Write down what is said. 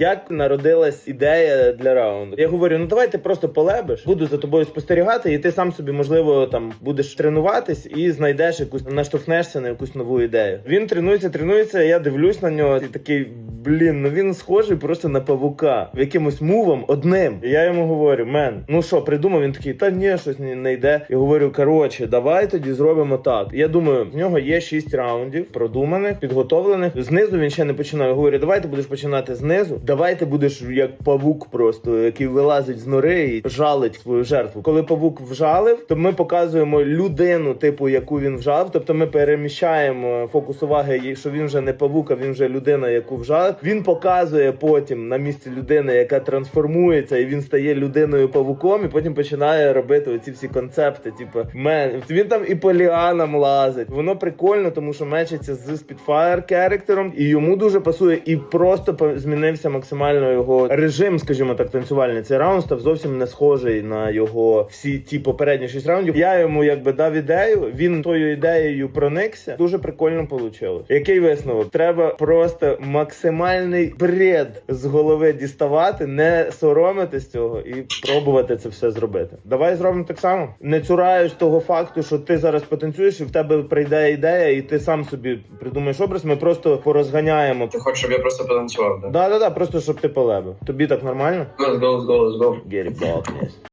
Як народилась ідея для раунду? Я говорю: ну давай ти просто полебиш, буду за тобою спостерігати, і ти сам собі, можливо, там будеш тренуватись і знайдеш якусь наштовхнешся на якусь нову ідею. Він тренується, тренується. Я дивлюсь на нього і такий, блін, ну він схожий просто на павука, якимось мувом одним. І я йому говорю: мен, ну що, придумав? Він такий, та ні, щось не, йде. Я говорю, коротше, давай тоді зробимо так. Я думаю, в нього є шість раундів продуманих, підготовлених. Знизу він ще не починав. Я говорю, давай ти будеш починати знизу. Давай ти будеш як павук, просто який вилазить з нори і жалить свою жертву. Коли павук вжалив, то ми показуємо людину, типу, яку він вжав. Тобто ми переміщаємо фокус уваги, що він вже не павук, а він вже людина, яку вжав. Він показує потім на місці людини, яка трансформується, і він стає людиною павуком, і потім починає робити оці всі концепти. Типу, мен він там і по ліанам лазить. Воно прикольно, тому що мечиться з Spitfire керектером, і йому дуже пасує, і просто змінився максимально його режим, скажімо так, танцювальний. Цей раунд став зовсім не схожий на його всі ті попередні шість раундів. Я йому якби дав ідею. Він тою ідеєю проникся. Дуже прикольно вийшло. Який висновок? Треба просто максимальний бред з голови діставати, не соромитись цього і пробувати це все зробити. Давай зробимо так само. Не цураюсь того факту, що ти зараз потанцюєш, і в тебе прийде ідея, і ти сам собі придумаєш образ. Ми просто порозганяємо. Ти хочеш, щоб я просто потанцював, да? Да, да, да, просто щоб ти полебив. Тобі так нормально? Let's go, let's go, let's go. Get it,